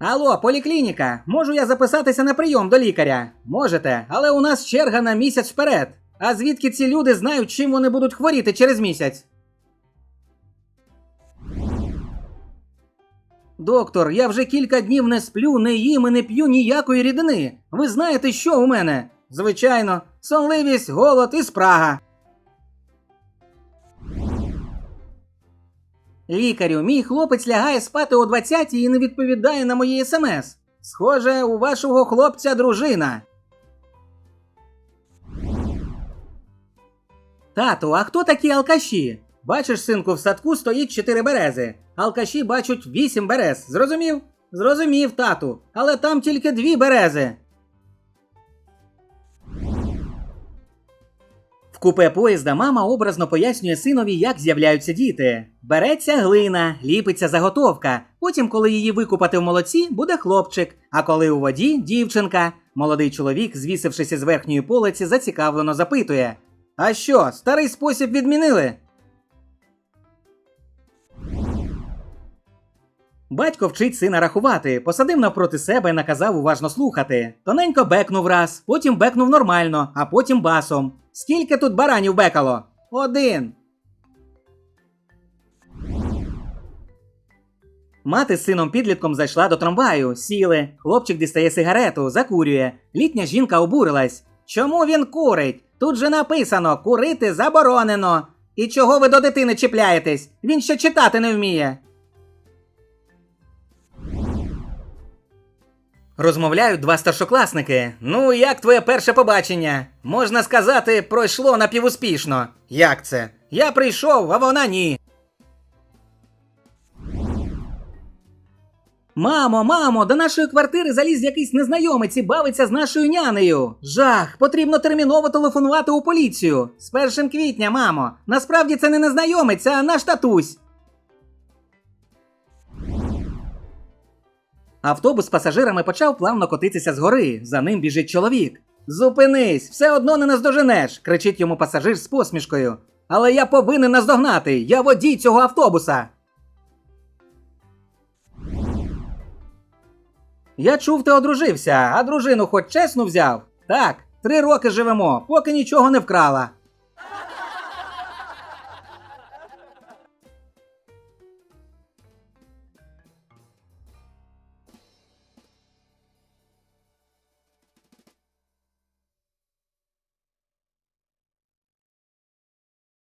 Алло, поліклініка, можу я записатися на прийом до лікаря? Можете, але у нас черга на місяць вперед. А звідки ці люди знають, чим вони будуть хворіти через місяць? Доктор, я вже кілька днів не сплю, не їм і не п'ю ніякої рідини. Ви знаєте, що у мене? Звичайно, сонливість, голод і спрага. Лікарю, мій хлопець лягає спати о 20 і не відповідає на мої смс. Схоже, у вашого хлопця дружина. Тату, а хто такі алкаші? Бачиш, синку, в садку стоїть чотири берези. Алкаші бачать вісім берез. Зрозумів? Зрозумів, тату. Але там тільки дві берези. Купе поїзда мама образно пояснює синові, як з'являються діти. Береться глина, ліпиться заготовка. Потім, коли її викупати в молоці, буде хлопчик. А коли у воді дівчинка. Молодий чоловік, звісившись із верхньої полиці, зацікавлено запитує: А що, старий спосіб відмінили? Батько вчить сина рахувати, посадив навпроти себе і наказав уважно слухати. Тоненько бекнув раз, потім бекнув нормально, а потім басом. Скільки тут баранів бекало? Один. Мати з сином підлітком зайшла до трамваю, сіли. Хлопчик дістає сигарету, закурює. Літня жінка обурилась. Чому він курить? Тут же написано курити заборонено. І чого ви до дитини чіпляєтесь? Він ще читати не вміє. Розмовляють два старшокласники. Ну, як твоє перше побачення? Можна сказати, пройшло напівуспішно. Як це? Я прийшов, а вона ні. Мамо, мамо, до нашої квартири заліз якийсь незнайомець і бавиться з нашою нянею. Жах, потрібно терміново телефонувати у поліцію. З першим квітня, мамо. Насправді це не незнайомець, а наш татусь. Автобус з пасажирами почав плавно котитися згори. За ним біжить чоловік. Зупинись, все одно не наздоженеш, кричить йому пасажир з посмішкою. Але я повинен наздогнати. Я водій цього автобуса. Я чув, ти одружився, а дружину хоч чесно взяв? Так, три роки живемо, поки нічого не вкрала.